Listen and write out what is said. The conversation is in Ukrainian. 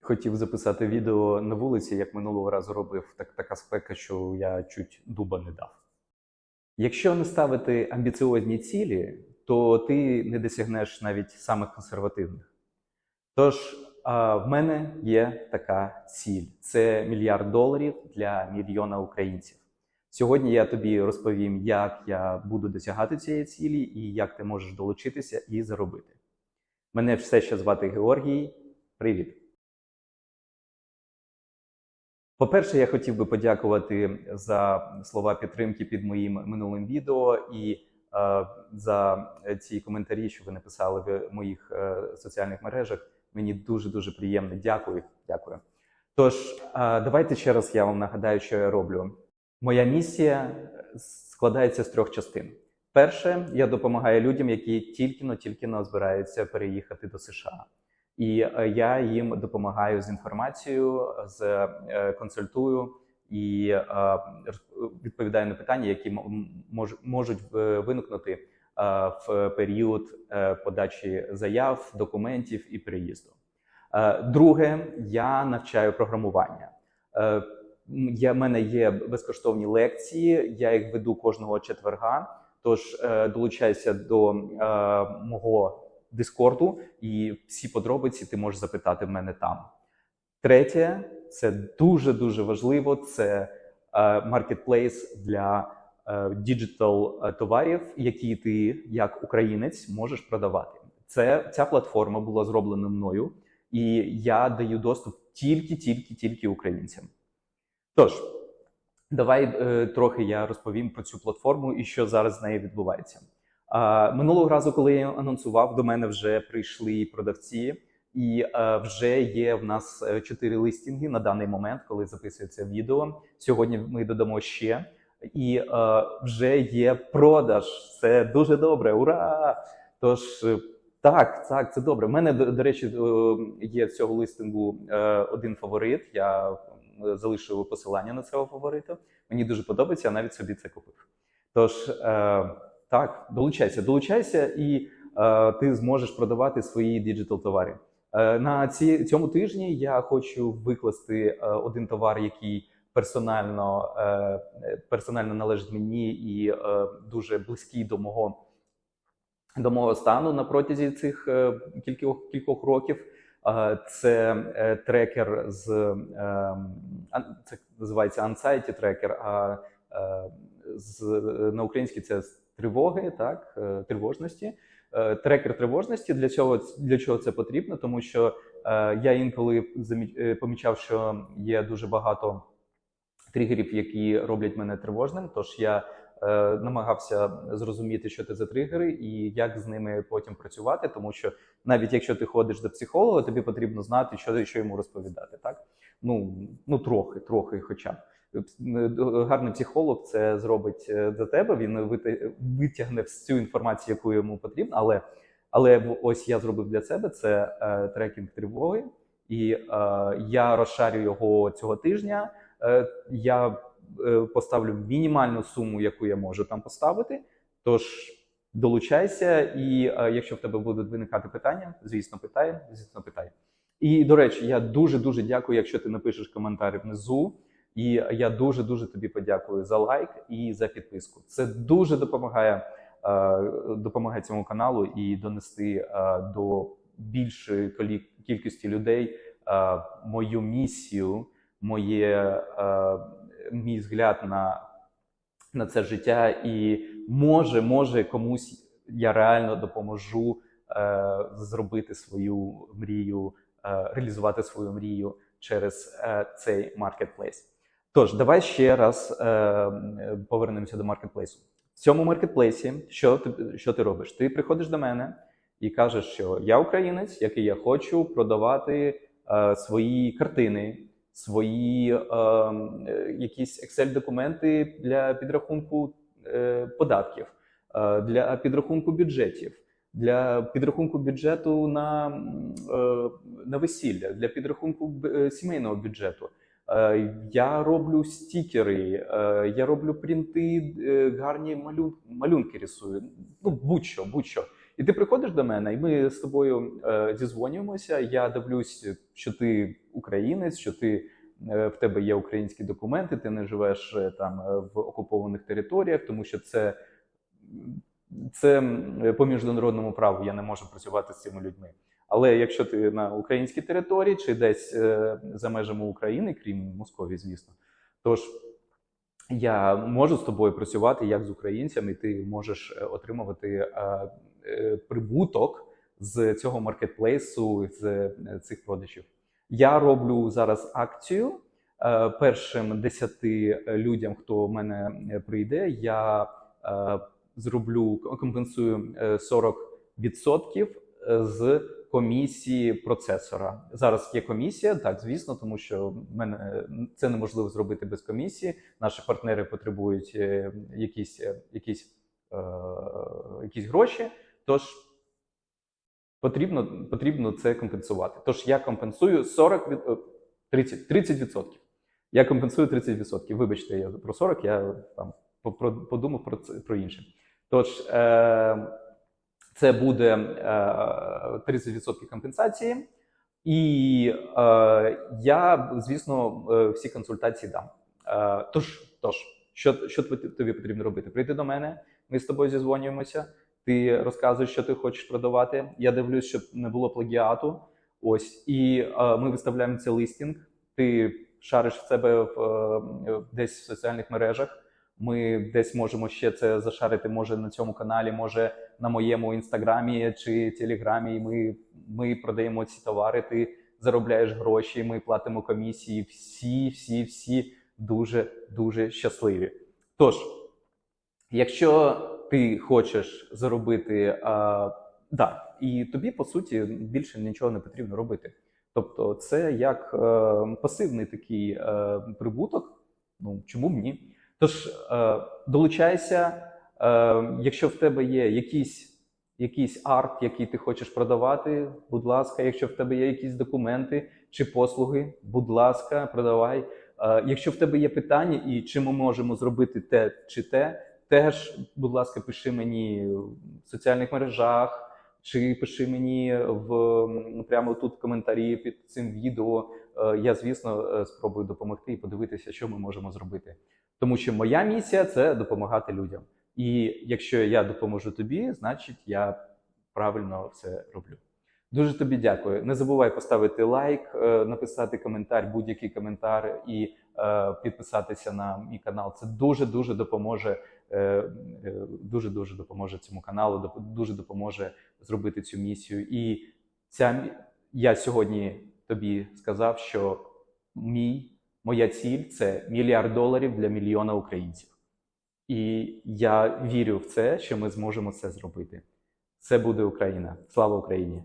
Хотів записати відео на вулиці, як минулого разу робив, так, така спека, що я чуть дуба не дав. Якщо не ставити амбіціозні цілі, то ти не досягнеш навіть самих консервативних. Тож в мене є така ціль: це мільярд доларів для мільйона українців. Сьогодні я тобі розповім, як я буду досягати цієї цілі і як ти можеш долучитися і заробити. Мене все ще звати Георгій. Привіт! По-перше, я хотів би подякувати за слова підтримки під моїм минулим відео і е, за ці коментарі, що ви написали в моїх е, соціальних мережах. Мені дуже дуже приємно. Дякую. Дякую. Тож, е, давайте ще раз я вам нагадаю, що я роблю. Моя місія складається з трьох частин. Перше, я допомагаю людям, які тільки-но тільки но збираються переїхати до США. І е, я їм допомагаю з інформацією, з е, консультую і е, відповідаю на питання, які можуть виникнути в період подачі заяв, документів і переїзду. Е, Друге, я навчаю програмування. Я, в мене є безкоштовні лекції, я їх веду кожного четверга. Тож долучайся до мого Дискорду, і всі подробиці ти можеш запитати в мене там. Третє, це дуже дуже важливо. Це маркетплейс для діджитал товарів, які ти, як українець, можеш продавати. Це ця платформа була зроблена мною, і я даю доступ тільки, тільки, тільки українцям. Тож, давай е, трохи я розповім про цю платформу і що зараз з нею відбувається. Минулого разу, коли я анонсував, до мене вже прийшли продавці, і вже є в нас е, чотири листінги на даний момент, коли записується відео. Сьогодні ми додамо ще, і вже є продаж. Це дуже добре. Ура! Тож е, так, так, це добре. У мене до, речі, е, є з цього листингу е, один фаворит. Я е, залишив посилання на цього фаворита. Мені дуже подобається, я навіть собі це купив. Тож. Так, долучайся, долучайся, і е, ти зможеш продавати свої діджитал товари. Е, на ці, цьому тижні я хочу викласти е, один товар, який персонально е, персонально належить мені і е, дуже близький до мого до мого стану на протязі цих е, кількох кількох років. Е, це е, трекер з е, це називається Anxiety трекер, а е, з на українській це тривоги, так е, тривожності. Е, Трекер тривожності для цього для чого це потрібно? Тому що е, я інколи помічав, що є дуже багато тригерів, які роблять мене тривожним. Тож я намагався зрозуміти, що це за тригери і як з ними потім працювати. Тому що навіть якщо ти ходиш до психолога, тобі потрібно знати, що, що йому розповідати. Так ну ну трохи, трохи, хоча б. Гарний психолог це зробить е, за тебе. Він витягне всю інформацію, яку йому потрібно. Але але ось я зробив для себе це е, трекінг тривоги, і е, я розшарю його цього тижня. Е, я е, поставлю мінімальну суму, яку я можу там поставити. Тож долучайся, і е, якщо в тебе будуть виникати питання, звісно, питай, звісно, питай. І до речі, я дуже дуже дякую, якщо ти напишеш коментар внизу. І я дуже дуже тобі подякую за лайк і за підписку. Це дуже допомагає е, допомагає цьому каналу і донести е, до більшої кількості людей е, мою місію, моє мій взгляд на, на це життя. І може, може комусь я реально допоможу зробити свою мрію, реалізувати свою мрію через цей маркетплейс. Тож, давай ще раз е, повернемося до маркетплейсу. В цьому маркетплейсі, що ти, що ти робиш? Ти приходиш до мене і кажеш, що я українець, який я хочу продавати е, свої картини, свої е, якісь Excel-документи для підрахунку е, податків, е, для підрахунку бюджетів, для підрахунку бюджету на, е, на весілля, для підрахунку е, сімейного бюджету. Е, Я роблю стікери, е, я роблю принти, е, гарні малюн, малюнки рисую. Ну, будь-що, будь-що. І ти приходиш до мене, і ми з тобою зізвонюємося. Я дивлюсь, що ти українець, що ти в тебе є українські документи, ти не живеш там в окупованих територіях, тому що це, це по міжнародному праву я не можу працювати з цими людьми. Але якщо ти на українській території чи десь е, за межами України, крім Московії, звісно, тож я можу з тобою працювати як з українцями, і ти можеш е, отримувати е, прибуток з цього маркетплейсу, з цих продажів. Я роблю зараз акцію. Першим десяти людям, хто в мене прийде, я зроблю компенсую е, 40% з комісії процесора. Зараз є комісія, так звісно, тому що мене це неможливо зробити без комісії. Наші партнери потребують е, якісь, е, якісь, е, якісь гроші. Тож потрібно, потрібно це компенсувати. Тож я компенсую 40 від, е, 30, 30%. Я компенсую 30%. Вибачте, я про 40, я там по- подумав про це про інше. Тож це буде е, 30% компенсації, і е, я, звісно, е, всі консультації дам. Е, тож, тож, що, що тобі потрібно робити? Прийти до мене, ми з тобою зізвонюємося. Ти розказуєш, що ти хочеш продавати. Я дивлюсь, щоб не було плагіату. Ось, і е, ми виставляємо цей листінг. Ти шариш в себе в, е, десь в соціальних мережах. Ми десь можемо ще це зашарити, може на цьому каналі, може на моєму інстаграмі чи телеграмі. І Ми, ми продаємо ці товари. Ти заробляєш гроші, ми платимо комісії. Всі, всі, всі дуже дуже щасливі. Тож, якщо ти хочеш заробити, а, да, і тобі по суті більше нічого не потрібно робити. Тобто, це як е, пасивний такий е, прибуток. Ну чому б ні? Тож е, долучайся, е, якщо в тебе є якийсь, якийсь арт, який ти хочеш продавати, будь ласка, якщо в тебе є якісь документи чи послуги, будь ласка, продавай. Е, якщо в тебе є питання, і чи ми можемо зробити те чи те, теж, будь ласка, пиши мені в соціальних мережах. Чи пиши мені в прямо тут коментарі під цим відео. Е, Я, звісно, е, спробую допомогти і подивитися, що ми можемо зробити. Тому що моя місія це допомагати людям. І якщо я допоможу тобі, значить я правильно все роблю. Дуже тобі дякую. Не забувай поставити лайк, е, написати коментар, будь-який коментар і підписатися на мій канал. Це дуже дуже допоможе. Дуже дуже допоможе цьому каналу, дуже допоможе зробити цю місію. І ця я сьогодні тобі сказав, що мій моя ціль це мільярд доларів для мільйона українців. І я вірю в це, що ми зможемо це зробити. Це буде Україна. Слава Україні!